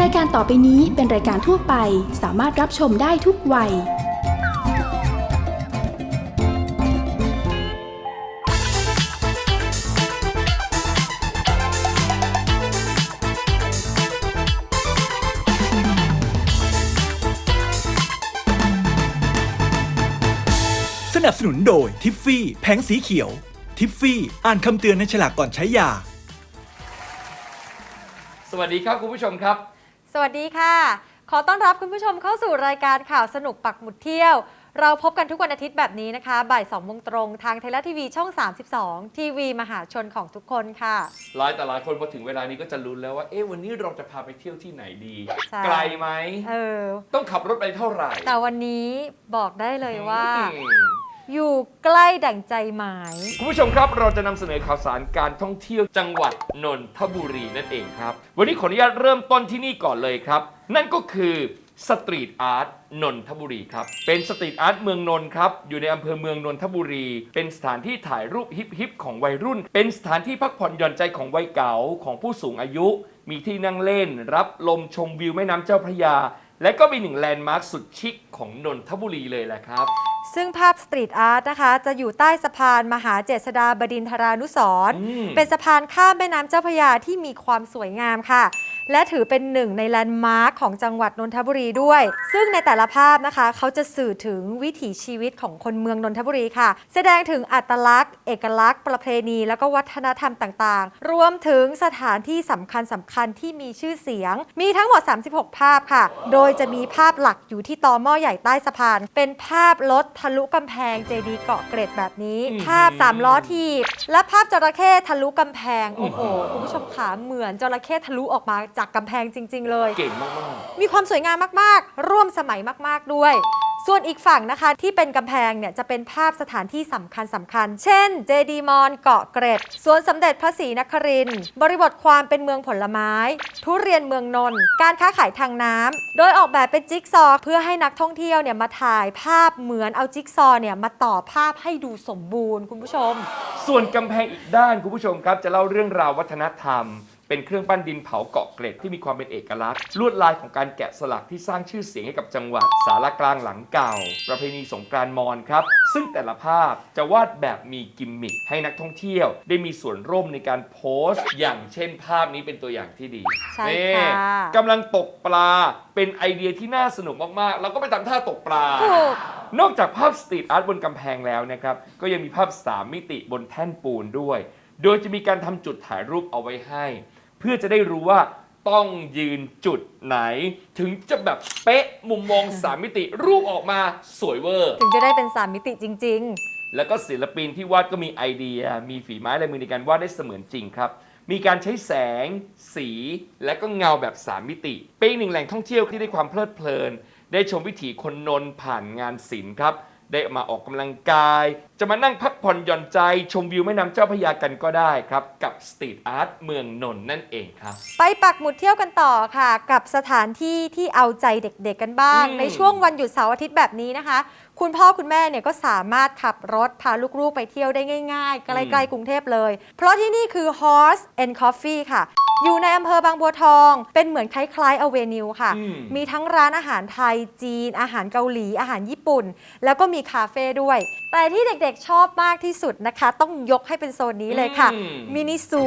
รายการต่อไปนี้เป็นรายการทั่วไปสามารถรับชมได้ทุกวัย สนับสนุนโดยทิฟฟี่ แผงสีเขียว ทิฟฟี่ อ่านคำเตือนในฉลากก่อนใช้ยา สวัสดีครับคุณผู้ชมครับ สวัสดีค่ะ ขอต้อนรับคุณผู้ชมเข้าสู่รายการข่าวสนุกปักหมุดเที่ยว เราพบกันทุกวันอาทิตย์แบบนี้นะคะบ่าย2โมงตรงทางไทยรัฐทีวีช่อง 32 ทีวีมหาชนของทุกคนค่ะ หลายแต่หลายคนพอถึงเวลานี้ก็จะลุ้นแล้วว่าเอ๊ะวันนี้เราจะพาไปเที่ยวที่ไหนดี ใช่ ไกลไหม เออ ต้องขับรถไปเท่าไหร่แต่วันนี้บอกได้เลยว่า อืม อยู่ใกล้ดั่งใจหมาย คุณผู้ชมครับเราจะนำเสนอข่าวสารการท่องเที่ยวจังหวัดนนทบุรีนั่นเองครับ วันนี้ขออนุญาตเริ่มต้นที่นี่ก่อนเลยครับ นั่นก็คือสตรีทอาร์ตนนทบุรีครับ เป็นสตรีทอาร์ตเมืองนนท์ครับ อยู่ในอำเภอเมืองนนทบุรี เป็นสถานที่ถ่ายรูปฮิปฮิปๆของวัยรุ่น เป็นสถานที่พักผ่อนหย่อนใจของวัยเก่าของผู้สูงอายุ มีที่นั่งเล่น รับลมชมวิวแม่น้ำเจ้าพระยา และก็มีหนึ่งแลนด์มาร์คสุดชิคของนนทบุรีเลยแหละครับ ซึ่งภาพสตรีทอาร์ตนะคะ จะอยู่ใต้สะพานมหาเจษฎาบดินทรานุสรณ์อืม เป็นสะพานข้ามแม่น้ำเจ้าพระยาที่มีความสวยงามค่ะ และถือเป็นหนึ่งในแลนด์มาร์คของจังหวัดนนทบุรีด้วย ซึ่งในแต่ละภาพนะคะเขาจะสื่อถึงวิถีชีวิตของคนเมืองนนทบุรีค่ะ แสดงถึงอัตลักษณ์ เอกลักษณ์ ประเพณี แล้วก็วัฒนธรรมต่างๆ รวมถึงสถานที่สำคัญสำคัญที่มีชื่อเสียง มีทั้งหมด 36 ภาพค่ะ โดยจะมีภาพหลักอยู่ที่ตอหม้อใหญ่ใต้สะพาน เป็นภาพรถทะลุกำแพงเจดีย์เกาะเกร็ดแบบนี้อืมภาพสามล้อถีบและภาพจระเข้ทะลุกำแพงโอ้โหคุณผู้ชมขาเหมือนจระเข้ทะลุออกมาจากกำแพงจริง ๆ เลย เก่งมากมีความสวยงามมาก ๆ ร่วมสมัยมาก ๆ ด้วย ส่วนอีกฝั่งนะคะที่เป็นกำแพงเนี่ยจะเป็นภาพสถานที่สำคัญสำคัญ เช่น เจดีย์มอนเกาะเกร็ด สวนสมเด็จพระศรีนครินทร์บริบทความเป็นเมืองผลไม้ ทุเรียนเมืองนนท์ การค้าขายทางน้ำ โดยออกแบบเป็นจิ๊กซอว์เพื่อให้นักท่องเที่ยวเนี่ยมาถ่ายภาพเหมือนเอาจิ๊กซอว์เนี่ยมาต่อภาพให้ดูสมบูรณ์คุณผู้ชม ๆ ส่วนกำแพงอีกด้านคุณผู้ชมครับ จะเล่าเรื่องราววัฒนธรรม เป็นเครื่องปั้นดินเผาเกาะเกร็ดที่มีความเป็นเอกลักษณ์ ลวดลายของการแกะสลักที่สร้างชื่อเสียงให้กับจังหวัด สารกลางหลังเก่า ประเพณีสงกรานต์มอญครับ ซึ่งแต่ละภาพจะวาดแบบมีกิมมิคให้นักท่องเที่ยว ได้มีส่วนร่วมในการโพสต์ อย่างเช่นภาพนี้เป็นตัวอย่างที่ดีใช่นี่ค่ะกำลังตกปลาเป็นไอเดียที่น่าสนุกมากๆแล้วก็ไปทำท่าตกปลา ถูก นอกจากภาพสตรีทอาร์ตบนกำแพงแล้วนะครับ ก็ยังมีภาพ 3 มิติบนแท่นปูนด้วย โดยจะมีการทำจุดถ่ายรูปเอาไว้ให้ เพื่อจะได้รู้ว่าต้องยืนจุดไหน ถึงจะแบบเป๊ะมุมมอง3มิติรูปออกมาสวยเวอร์ ถึงจะได้เป็นสามมิติจริงๆแล้วก็ศิลปินที่วาดก็มีไอเดีย มีฝีไม้ลายมือในการวาดได้เสมือนจริงครับ มีการใช้แสง สี และก็เงาแบบ3มิติ เป็นอีกหนึ่งแหล่งท่องเที่ยวที่ได้ความเพลิดเพลิน ได้ชมวิถีคนนนท์ผ่านงานศิลป์ครับ ได้มาออกกำลังกาย จะมานั่งพักผ่อนหย่อนใจ ชมวิวแม่น้ำเจ้าพระยากันก็ได้ครับ กับสตรีทอาร์ตเมืองนนท์นั่นเองครับ ไปปักหมุดเที่ยวกันต่อค่ะ กับสถานที่ที่เอาใจเด็กๆกันบ้าง อืม ในช่วงวันหยุดเสาร์อาทิตย์แบบนี้นะคะ คุณพ่อคุณแม่เนี่ยก็สามารถขับรถพาลูกๆไปเที่ยวได้ง่ายๆใกล้ๆกรุงเทพเลย เพราะที่นี่คือ Horse and Coffee ค่ะ อยู่ในอำเภอบางบัวทอง เป็นเหมือนคล้ายๆอเวนิวค่ะ อืม มีทั้งร้านอาหารไทยจีน อาหารเกาหลี อาหารญี่ปุ่น แล้วก็มีคาเฟ่ด้วย แต่ที่เด็กๆชอบมากที่สุดนะคะ ต้องยกให้เป็นโซนนี้เลยค่ะ อืม มินิซู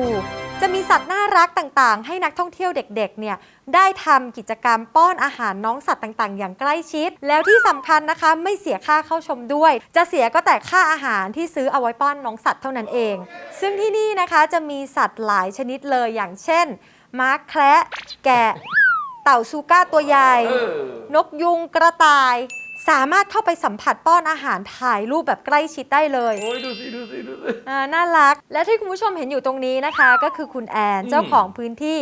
จะมีสัตว์น่ารักต่างๆ ให้นักท่องเที่ยวเด็กๆ เนี่ย ได้ทำกิจกรรมป้อนอาหารน้องสัตว์ต่างๆ อย่างใกล้ชิด แล้วที่สำคัญนะคะไม่เสียค่าเข้าชมด้วย จะเสียก็แต่ค่าอาหารที่ซื้อเอาไว้ป้อนน้องสัตว์เท่านั้นเอง ซึ่งที่นี่นะคะจะมีสัตว์หลายชนิดเลยอย่างเช่นม้าแคระแกะ เต่าซูก้าตัวใหญ่ เออนกยุงกระต่าย สามารถเข้าไปสัมผัสป้อนอาหารถ่ายรูปแบบใกล้ชิดได้เลย โอ้ยดูสิดูสิดูสิ อ่าน่ารัก และที่คุณผู้ชมเห็นอยู่ตรงนี้นะคะ ก็คือคุณแอนอืมเจ้าของพื้นที่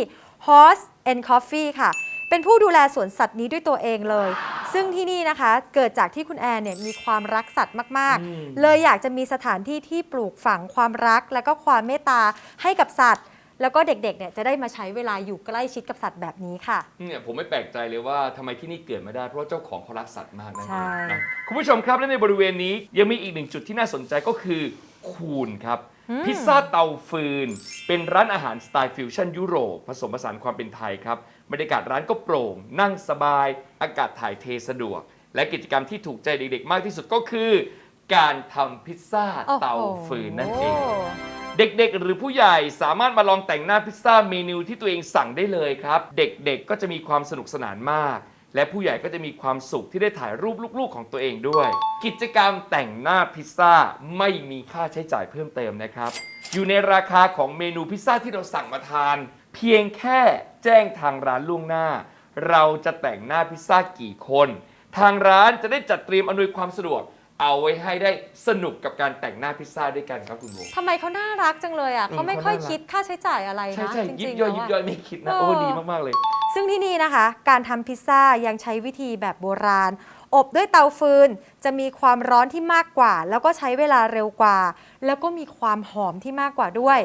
Horse and Coffee ค่ะ เป็นผู้ดูแลสวนสัตว์นี้ด้วยตัวเองเลย ซึ่งที่นี่นะคะเกิดจากที่คุณแอนเนี่ยมีความรักสัตว์มาก อืม ๆ เลยอยากจะมีสถานที่ที่ปลูกฝังความรักและก็ความเมตตาให้กับสัตว์ แล้วก็เด็กๆเนี่ยจะได้มาใช้เวลาอยู่ใกล้ชิดกับสัตว์แบบนี้ค่ะ เนี่ยผมไม่แปลกใจเลยว่าทำไมที่นี่เกิดมาได้ เพราะว่าเจ้าของเขารักสัตว์มากนะใช่ นะคุณผู้ชมครับและในบริเวณนี้ยังมีอีกหนึ่งจุดที่น่าสนใจก็คือคูนครับอืมพิซซ่าเตาฟืน เป็นร้านอาหารสไตล์ฟิวชั่นยุโรปผสมผสานความเป็นไทยครับบรรยากาศร้านก็โปร่ง นั่งสบาย อากาศถ่ายเทสะดวก และกิจกรรมที่ถูกใจเด็กๆ มากที่สุดก็คือ การทำพิซซ่าโอ้โหเตาฟืนนั่นเอง เด็กๆ หรือผู้ใหญ่สามารถมาลองแต่งหน้าพิซซ่าเมนูที่ตัวเองสั่งได้เลยครับ เด็กๆ ก็จะมีความสนุกสนานมาก และผู้ใหญ่ก็จะมีความสุขที่ได้ถ่ายรูปลูกๆ ของตัวเองด้วย กิจกรรมแต่งหน้าพิซซ่าไม่มีค่าใช้จ่ายเพิ่มเติมนะครับ อยู่ในราคาของเมนูพิซซ่าที่เราสั่งมาทาน เพียงแค่แจ้งทางร้านล่วงหน้า เราจะแต่งหน้าพิซซ่ากี่คน ทางร้านจะได้จัดเตรียมอำนวยความสะดวก เอาไว้ให้ได้สนุกกับการแต่งหน้าพิซซ่าด้วยกันครับคุณโบ ทำไมเขาน่ารักจังเลยอะอืมเขาไม่ค่อยเขาน่ารัก คิดค่าใช้จ่ายอะไรใช่นะใช่จยิริบงๆย่อยแล้วยิบอะย่อยไม่คิดนะเออโอ้ดีมากๆเลย ซึ่งที่นี่นะคะ การทำพิซซ่ายังใช้วิธีแบบโบราณ อบด้วยเตาฟืน จะมีความร้อนที่มากกว่า แล้วก็ใช้เวลาเร็วกว่า แล้วก็มีความหอมที่มากกว่าด้วย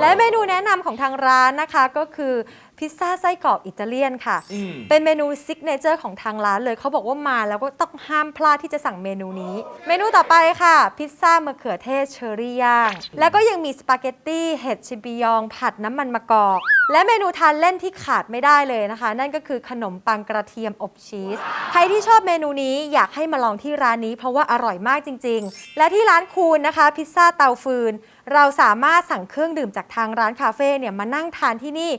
และเมนูแนะนำของทางร้านนะคะก็คือพิซซ่าไส้กรอกอิตาเลียนค่ะอืมเป็นเมนูซิกเนเจอร์ของทางร้านเลยเขาบอกว่ามาแล้วก็ต้องห้ามพลาดที่จะสั่งเมนูนี้ เมนูต่อไปค่ะ พิซซ่ามะเขือเทศเชอรี่ย่าง แล้วก็ยังมีสปาเกตตี้เห็ดชิมปิยอง ผัดน้ำมันมะกอก และเมนูทานเล่นที่ขาดไม่ได้เลยนะคะ นั่นก็คือขนมปังกระเทียมอบชีส ใครที่ชอบเมนูนี้อยากให้มาลองที่ร้านนี้เพราะว่าอร่อยมากจริง ๆ และที่ร้านคูณนะคะ พิซซ่าเตาฟืน เราสามารถสั่งเครื่องดื่มจากทางร้านคาเฟ่เนี่ยมานั่งทานที่นี่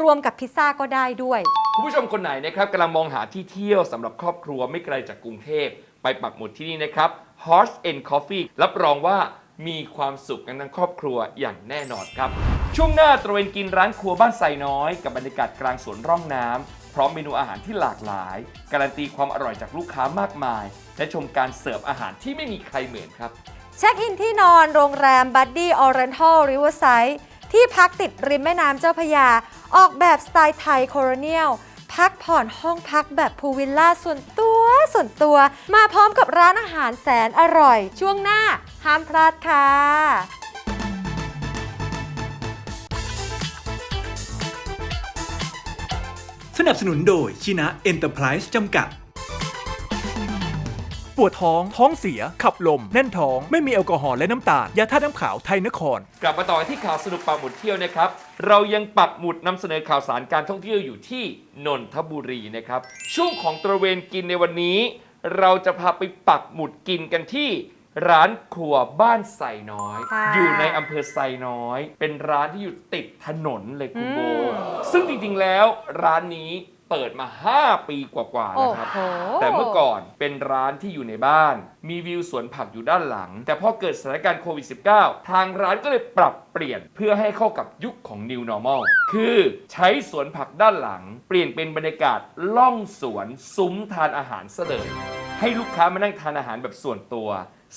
รวมกับพิซซ่าก็ได้ด้วย คุณผู้ชมคนไหนนะครับกำลังมองหาที่เที่ยวสำหรับครอบครัวไม่ไกลจากกรุงเทพไปปักหมุดที่นี่นะครับ Horse and Coffee รับรองว่ามีความสุขกันทั้งครอบครัวอย่างแน่นอนครับ ช่วงหน้าตระเวนกินร้านครัวบ้านไซน้อย กับบรรยากาศกลางสวนร่องน้ำ พร้อมเมนูอาหารที่หลากหลาย การันตีความอร่อยจากลูกค้ามากมาย และชมการเสิร์ฟอาหารที่ไม่มีใครเหมือนครับ เช็คอินที่นอนโรงแรมบัดดี้ออเรนทัลริเวอร์ไซด์ที่พักติดริมแม่น้ำเจ้าพระยา ออกแบบสไตล์ไทยโคโรเนียลพักผ่อนห้องพักแบบพูลวิลล่าส่วนตัวส่วนตัว มาพร้อมกับร้านอาหารแสนอร่อย ช่วงหน้าห้ามพลาดค่ะ สนับสนุนโดยชินะเอ็นเตอร์ไพรส์จำกัด ปวดท้อง ท้องเสีย ขับลม แน่นท้อง ไม่มีแอลกอฮอล์และน้ำตาล ยาท่าตุน้ำขาวไทยนคร กลับมาต่อที่ข่าวสนุกปักหมุดเที่ยวนะครับ เรายังปักหมุดนำเสนอข่าวสารการท่องเที่ยวอยู่ที่นนทบุรีนะครับ ช่วงของตระเวนกินในวันนี้ เราจะพาไปปักหมุดกินกันที่ ร้านครัวบ้านไซน้อย ค่ะ อยู่ในอำเภอไซน้อย เป็นร้านที่อยู่ติดถนนเลยคุณโบอืมซึ่งจริงๆแล้วร้านนี้เปิดมา 5 ปีกว่าๆโอ้แล้วครับ โห แต่เมื่อก่อนเป็นร้านที่อยู่ในบ้าน มีวิวสวนผักอยู่ด้านหลัง แต่พอเกิดสถานการณ์โควิด -19 ทางร้านก็เลยปรับเปลี่ยนเพื่อให้เข้ากับยุคของ New Normal คือใช้สวนผักด้านหลัง เปลี่ยนเป็นบรรยากาศล่องสวนซุ้มทานอาหารซะเลยให้ลูกค้ามานั่งทานอาหารแบบส่วนตัว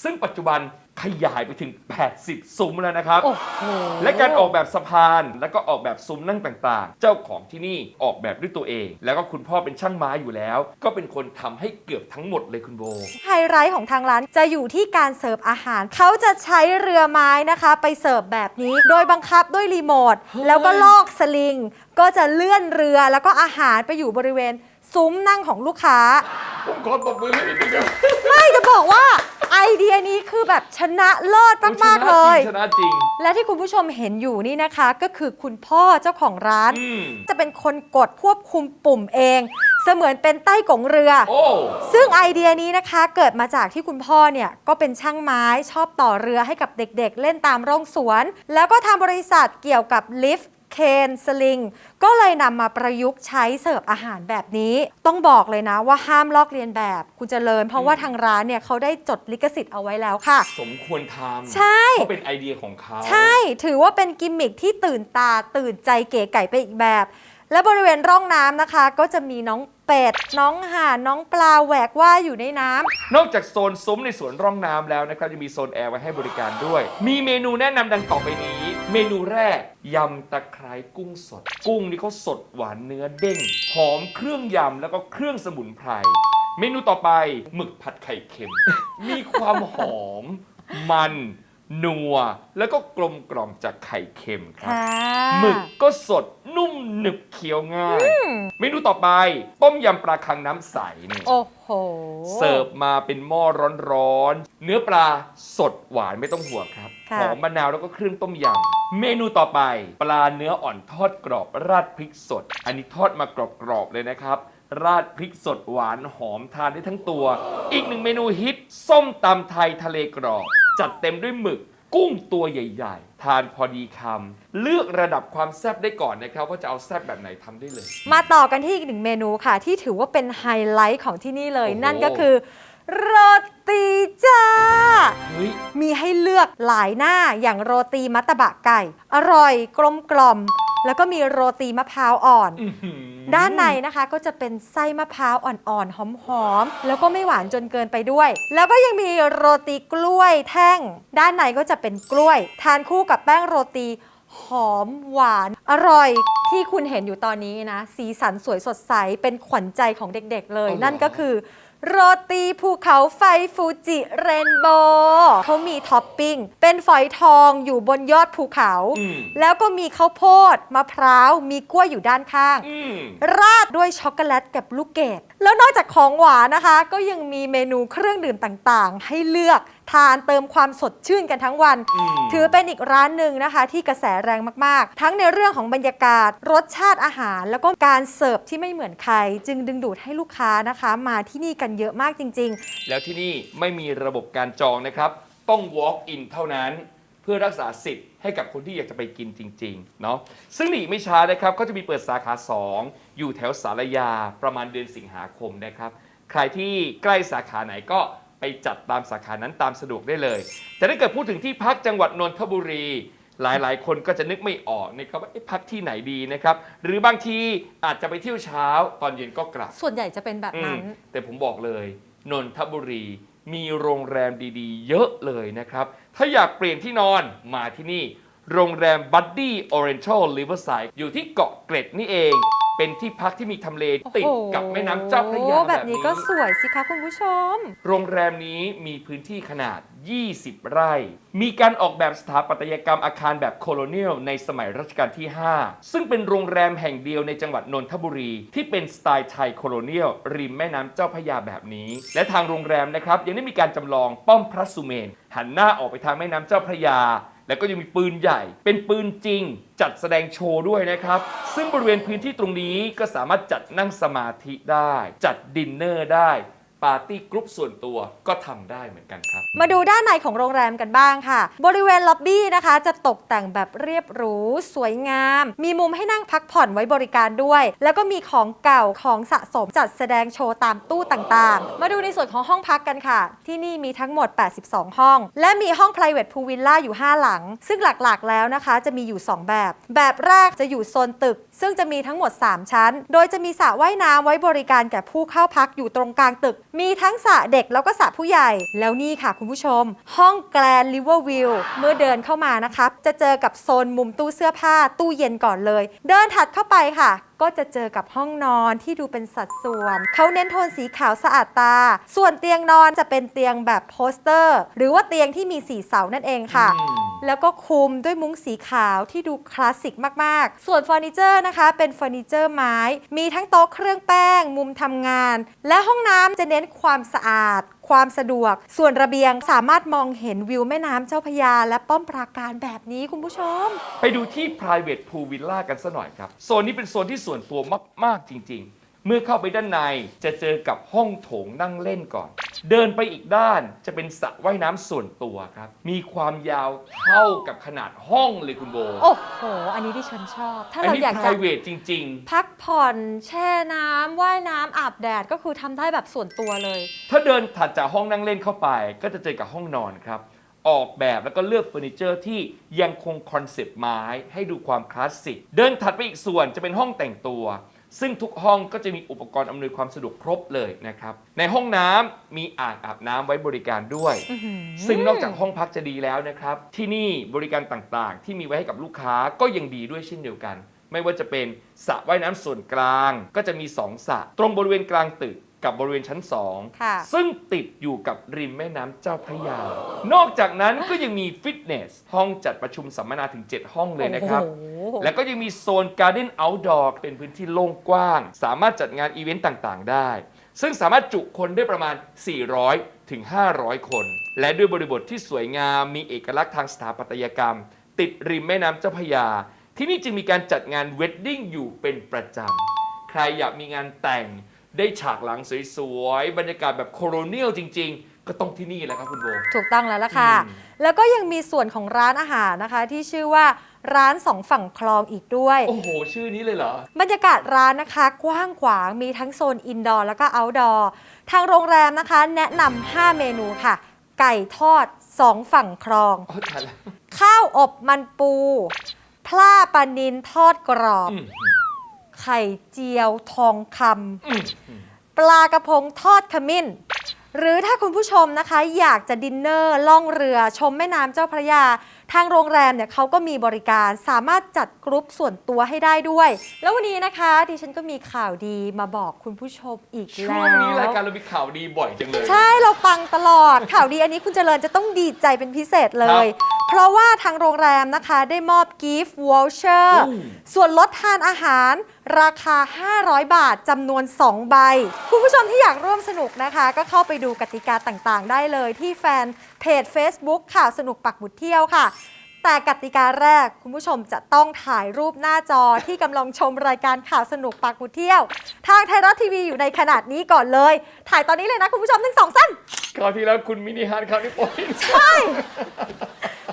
ซึ่งปัจจุบันขยายไปถึง 80 ซุ้มแล้วนะครับ โอ้โหและการออกแบบสะพานแล้วก็ออกแบบซุ้มนั่งต่างๆ เจ้าของที่นี่ออกแบบด้วยตัวเอง แล้วก็คุณพ่อเป็นช่างไม้อยู่แล้ว ก็เป็นคนทำให้เกือบทั้งหมดเลยคุณโบ ไฮไลท์ของทางร้านจะอยู่ที่การเสิร์ฟอาหาร เขาจะใช้เรือไม้นะคะ ไปเสิร์ฟแบบนี้ โดยบังคับด้วยรีโมทเฮ้ยแล้วก็ลอกสลิง ก็จะเลื่อนเรือแล้วก็อาหารไปอยู่บริเวณ ซุ้มนั่งของลูกค้า ผมขอตบมือให้นิดนึงครับไม่จะบอกว่าไอเดียนี้คือแบบชนะเลิศมาก ๆ เลย ชนะจริง และที่คุณผู้ชมเห็นอยู่นี่นะคะ ก็คือคุณพ่อเจ้าของร้าน อืมจะเป็นคนกดควบคุมปุ่มเอง เสมือนเป็นใต้กงเรือ โอ้ ซึ่งไอเดียนี้นะคะเกิดมาจากที่คุณพ่อเนี่ยก็เป็นช่างไม้ชอบต่อเรือให้กับเด็กๆ เล่นตามร่องสวน แล้วก็ทำบริษัทเกี่ยวกับลิฟต์ เคนสลิง ก็เลยนำมาประยุกต์ใช้เสิร์ฟอาหารแบบนี้ ต้องบอกเลยนะว่าห้ามลอกเลียนแบบคุณเจริญ เพราะว่าทางร้านเนี่ยเขาได้จดลิขสิทธิ์เอาไว้แล้วค่ะ สมควรทำใช่ เพราะเป็นไอเดียของเขาใช่ ถือว่าเป็นกิมมิคที่ตื่นตาตื่นใจเก๋ไก่ไปอีกแบบ และบริเวณร่องน้ำนะคะ ก็จะมีน้อง เป็ด น้องห่านน้องปลาแหวกว่ายอยู่ในน้ำ นอกจากโซนซุ้มในสวนร่องน้ำแล้วนะครับยังมีโซนแอร์ไว้ให้บริการด้วย มีเมนูแนะนำดังต่อไปนี้ เมนูแรกยำตะไคร้กุ้งสด กุ้งนี่เขาสดหวานเนื้อเด้งหอมเครื่องยำแล้วก็เครื่องสมุนไพรเมนูต่อไปหมึกผัดไข่เค็ม มีความหอม มัน นัว แล้วก็กลมกล่อมจากไข่เค็มครับ ค่ะหมึกก็สดนุ่มหนึบเคี้ยวง่าย เมนูต่อไป ต้มยำปลาคังน้ำใสนี่ โอ้โห เสิร์ฟมาเป็นหม้อร้อนๆ เนื้อปลาสดหวานไม่ต้องห่วงครับค่ะ หอมมะนาวแล้วก็เครื่องต้มยำ เมนูต่อไป ปลาเนื้ออ่อนทอดกรอบราดพริกสด อันนี้ทอดมากรอบๆเลยนะครับ ราดพริกสดหวานหอมทานได้ทั้งตัว อีกหนึ่งเมนูฮิต ส้มตำไทยทะเลกรอบ จัดเต็มด้วยหมึกกุ้งตัวใหญ่ๆ ทานพอดีคำเลือกระดับความแซ่บได้ก่อนนะครับ ว่าจะเอาแซ่บแบบไหนทำได้เลย มาต่อกันที่อีกหนึ่งเมนูค่ะ ที่ถือว่าเป็นไฮไลท์ของที่นี่เลย โอ้โห นั่นก็คือ โรตีจ้า เฮ้ย มีให้เลือกหลายหน้าอย่างโรตีมัตตบะไก่ อร่อยกลมกล่อม แล้วก็มีโรตีมะพร้าวอ่อน อื้อหือ ด้านในนะคะก็จะเป็นไส้มะพร้าวอ่อนๆ หอมๆ แล้วก็ไม่หวานจนเกินไปด้วย แล้วก็ยังมีโรตีกล้วยแท่ง ด้านในก็จะเป็นกล้วย ทานคู่กับแป้งโรตีหอมหวาน อร่อยที่คุณเห็นอยู่ตอนนี้นะ สีสันสวยสดใสเป็นขวัญใจของเด็กๆเลยอ๋อเหรอนั่นก็คือ โรตีภูเขาไฟฟูจิเรนโบว์เขามีท็อปปิ้ง เป็นฝอยทองอยู่บนยอดภูเขา อืม แล้วก็มีข้าวโพด มะพร้าว มีกล้วยอยู่ด้านข้าง อืม ราดด้วยช็อกโกแลตกับลูกเกดแล้วนอกจากของหวานนะคะ ก็ยังมีเมนูเครื่องดื่มต่างๆ ให้เลือก ทานเติมความสดชื่นกันทั้งวันอืมถือเป็นอีกร้านหนึ่งนะคะ ที่กระแสแรงมากๆ ทั้งในเรื่องของบรรยากาศ รสชาติอาหาร แล้วก็การเสิร์ฟที่ไม่เหมือนใคร จึงดึงดูดให้ลูกค้านะคะ มาที่นี่กันเยอะมากจริงแล้วที่นี่ไม่มีระบบการจองนะครับ ต้อง walk in เท่านั้น เพื่อรักษาสิทธิ์ให้กับคนที่อยากจะไปกินจริงๆเนาะซึ่งอีกไม่ช้านะครับก็จะมีเปิดสาขา 2 อยู่แถวสารยาประมาณเดือนสิงหาคมนะครับ ใครที่ใกล้สาขาไหนก็ ไปจัดตามสาขานั้นตามสะดวกได้เลย แต่ถ้าเกิดพูดถึงที่พักจังหวัดนนทบุรี หลายๆ คนก็จะนึกไม่ออกนะครับว่าเอ๊ะพักที่ไหนดีนะครับ หรือบางทีอาจจะไปเที่ยวเช้าตอนเย็นก็กลับๆส่วนใหญ่จะเป็นแบบนั้นอืมแต่ผมบอกเลย นนทบุรีมีโรงแรมดีๆ เยอะเลยนะครับ ถ้าอยากเปลี่ยนที่นอนมาที่นี่ โรงแรม Buddy Oriental Riverside อยู่ที่เกาะเกร็ดนี่เอง เป็นที่พักที่มีทำเลติดกับแม่น้ำเจ้าพระยาโอ้แบแบบบนี้นี้ก็สวยสิคะคุณผู้ชม โรงแรมนี้มีพื้นที่ขนาด 20 ไร่ มีการออกแบบสถาปัตยกรรมอาคารแบบโคโลเนียลในสมัยรัชกาลที่ 5 ซึ่งเป็นโรงแรมแห่งเดียวในจังหวัดนนทบุรี ที่เป็นสไตล์ไทยโคโลเนียลริมแม่น้ำเจ้าพระยาแบบนี้ และทางโรงแรมนะครับยังได้มีการจำลองป้อมพระสุเมนหันหน้าออกไปทางแม่น้ำเจ้าพระยา แล้วก็ยังมีปืนใหญ่ เป็นปืนจริง จัดแสดงโชว์ด้วยนะครับ ซึ่งบริเวณพื้นที่ตรงนี้ก็สามารถจัดนั่งสมาธิได้ จัดดินเนอร์ได้ ปาร์ตี้กรุ๊ปส่วนตัวก็ทำได้เหมือนกันครับ มาดูด้านในของโรงแรมกันบ้างค่ะ บริเวณล็อบบี้นะคะ จะตกแต่งแบบเรียบหรู สวยงาม มีมุมให้นั่งพักผ่อนไว้บริการด้วย แล้วก็มีของเก่าของสะสมจัดแสดงโชว์ตามตู้ต่างๆ มาดูในส่วนของห้องพักกันค่ะ ที่นี่มีทั้งหมด 82 ห้อง และมีห้อง private pool villa อยู่ 5 หลัง ซึ่งหลักๆ แล้วนะคะ จะมีอยู่ 2 แบบ แบบแรกจะอยู่โซนตึก ซึ่งจะมีทั้งหมด 3 ชั้น โดยจะมีสระว่ายน้ำไว้บริการแก่ผู้เข้าพักอยู่ตรงกลางตึกมีทั้งสระเด็กแล้วก็สระผู้ใหญ่ แล้วนี่ค่ะคุณผู้ชม ห้องแกลนลิเวอร์วิวเมื่อเดินเข้ามานะครับ จะเจอกับโซนมุมตู้เสื้อผ้าตู้เย็นก่อนเลย เดินถัดเข้าไปค่ะ ก็จะเจอกับห้องนอนที่ดูเป็นสัดส่วน เขาเน้นโทนสีขาวสะอาดตา ส่วนเตียงนอนจะเป็นเตียงแบบโพสเตอร์ หรือว่าเตียงที่มีสีเสานั่นเองค่ะอืมแล้วก็คุมด้วยมุ้งสีขาวที่ดูคลาสสิกมาก ๆ ส่วนเฟอร์นิเจอร์นะคะ เป็นเฟอร์นิเจอร์ไม้ มีทั้งโต๊ะเครื่องแป้ง มุมทำงาน และห้องน้ำจะเน้นความสะอาด ความสะดวก ส่วนระเบียงสามารถมองเห็นวิวแม่น้ำเจ้าพระยา และป้อมปราการแบบนี้คุณผู้ชม ไปดูที่ private pool villa กันสักหน่อยครับ โซนนี้เป็นโซนที่ส่วนตัวมาก ๆ จริง ๆ เมื่อเข้าไปด้านในจะเจอกับห้องโถงนั่งเล่นก่อน เดินไปอีกด้านจะเป็นสระว่ายน้ำส่วนตัวครับ มีความยาวเท่ากับขนาดห้องเลยคุณโบโอ้โห อันนี้ที่ฉันชอบ ถ้าอันเรานี้ อยากจะ private จริง พักผ่อนแช่น้ำว่ายน้ำอาบแดดก็คือทำได้แบบส่วนตัวเลย ๆ ถ้าเดินถัดจากห้องนั่งเล่นเข้าไป ก็จะเจอกับห้องนอนครับ ออกแบบแล้วก็เลือกเฟอร์นิเจอร์ที่ยังคงคอนเซปต์ไม้ให้ดูความคลาสสิก เดินถัดไปอีกส่วนจะเป็นห้องแต่งตัว ซึ่งทุกห้องก็จะมีอุปกรณ์อำนวยความสะดวกครบเลยนะครับ ในห้องน้ำมีอ่างอาบน้ำไว้บริการด้วย ซึ่งนอกจากห้องพักจะดีแล้วนะครับ ที่นี่บริการต่างๆ ที่มีไว้ให้กับลูกค้าก็ยังดีด้วยเช่นเดียวกัน ไม่ว่าจะเป็นสระว่ายน้ำส่วนกลาง ก็จะมี2สระตรงบริเวณกลางตึกกับบริเวณชั้น ค่ะ2 ซึ่งติดอยู่กับริมแม่น้ำเจ้าพระยา นอกจากนั้นก็ยังมีฟิตเนส ห้องจัดประชุมสัมมนาถึง 7 ห้องเลยนะครับ โอ้โห แล้วก็ยังมีโซน Garden Outdoor เป็นพื้นที่โล่งกว้าง สามารถจัดงานอีเวนต์ต่างๆ ได้ ซึ่งสามารถจุคนได้ประมาณ 400 ถึง 500 คน และด้วยบริบทที่สวยงาม มีเอกลักษณ์ทางสถาปัตยกรรม ติดริมแม่น้ำเจ้าพระยา ที่นี่จึงมีการจัดงานเวดดิ้งอยู่เป็นประจำ ใครอยากมีงานแต่งได้ฉากหลังสวยๆ บรรยากาศแบบโคโรเนียลจริงๆ ก็ต้องที่นี่แหละครับคุณโบ ถูกต้องแล้วล่ะค่ะ อืม แล้วก็ยังมีส่วนของร้านอาหารนะคะ ที่ชื่อว่าร้านสองฝั่งคลองอีกด้วย โอ้โห ชื่อนี้เลยเหรอ บรรยากาศร้านนะคะ กว้างขวางมีทั้งโซนอินดอร์แล้วก็เอาท์ดอร์ทางโรงแรมนะคะ แนะนำ5เมนูค่ะ ไก่ทอด2ฝั่งคลอง อ๋อตายแล้วข้าวอบมันปูพล่าปลานินทอดกรอบ อืมไข่เจียวทองคอืมำปลากระพงทอดขมิ้น หรือถ้าคุณผู้ชมนะคะอยากจะดินเนอร์ล่องเรือชมแม่น้ำเจ้าพระยา ทางโรงแรมเนี่ยเขาก็มีบริการสามารถจัดกรุ๊ปส่วนตัวให้ได้ด้วย แล้ววันนี้นะคะดิฉันก็มีข่าวดีมาบอกคุณผู้ชมอีกช่แล้วงนี้รายการเรามีข่าวดีบ่อยจังเลย ใช่เราปังตลอด ข่าวดีอันนี้คุณเจริญจะต้องดีใจเป็นพิเศษเลย เพราะว่าทางโรงแรมนะคะได้มอบกิฟต์วอลเชอร์ อืม ส่วนลดทานอาหาร ราคา 500 บาทจำนวน 2 ใบ คุณผู้ชมที่อยากร่วมสนุกนะคะ ก็เข้าไปดูกติกาต่างๆ ได้เลยที่แฟนเพจ Facebook ข่าวสนุกปักบุดเที่ยวค่ะ แต่กติกาแรกคุณผู้ชมจะต้องถ่ายรูปหน้าจอที่กำลังชมรายการข่าวสนุกปักบุดเที่ยว ทางไทยรัฐทีวีอยู่ในขนาดนี้ก่อนเลย ถ่ายตอนนี้เลยนะคุณผู้ชมทั้งสองสั้นคราวที่แล้วคุณมินิฮาร์ดคราวนี้โอ้ยใช่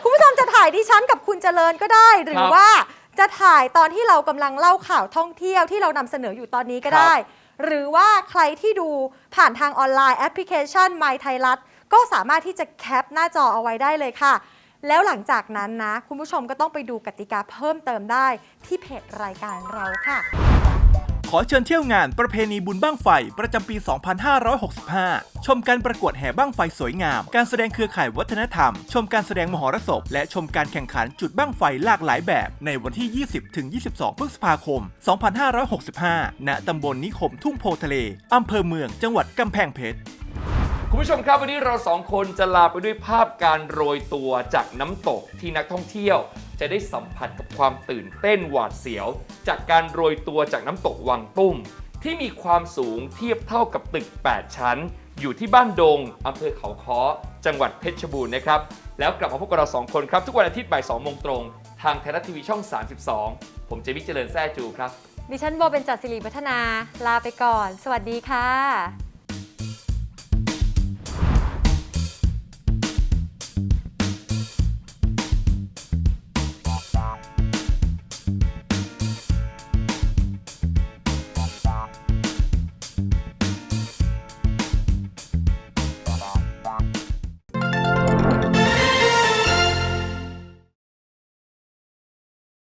คุณผู้ชมจะถ่ายดิฉันกับคุณเจริญก็ได้ หรืคอรับว่า จะถ่ายตอนที่เรากำลังเล่าข่าวท่องเที่ยวที่เรานำเสนออยู่ตอนนี้ก็ได้ หรือว่าใครที่ดูผ่านทางออนไลน์แอปพลิเคชัน My ไทยรัฐก็สามารถที่จะแคปหน้าจอเอาไว้ได้เลยค่ะ แล้วหลังจากนั้นนะ คุณผู้ชมก็ต้องไปดูกติกาเพิ่มเติมได้ที่เพจรายการเราค่ะ ขอเชิญเที่ยวงานประเพณีบุญบ้างไฟประจำปี 2565 ชมการประกวดแห่บ้างไฟสวยงาม การแสดงเครือข่ายวัฒนธรรม ชมการแสดงมหรสพ และชมการแข่งขันจุดบ้างไฟหลากหลายแบบ ในวันที่ 20-22 พฤษภาคม 2565 ณ ตำบลนิคมทุ่งโพทะเล อำเภอเมือง จังหวัดกำแพงเพชรคุณผู้ชมครับวันนี้เราสองคนจะลาไปด้วยภาพการโรยตัวจากน้ำตกที่นักท่องเที่ยว จะได้สัมผัสกับความตื่นเต้นหวาดเสียว จากการโรยตัวจากน้ำตกวังตุ้ม ที่มีความสูงเทียบเท่ากับตึก 8 ชั้น อยู่ที่บ้านดงอำเภอเขาค้อ จังหวัดเพชรบูรณ์นะครับ แล้วกลับมาพบกับเราสองคนครับ ทุกวันอาทิตย์บ่าย2โมงตรง ทางไทยรัฐทีวีช่อง 32 ผมเจมิกเจริญแซ่จูครับ ดิฉันโบเป็นจัดสิริพัฒนา ลาไปก่อน สวัสดีค่ะ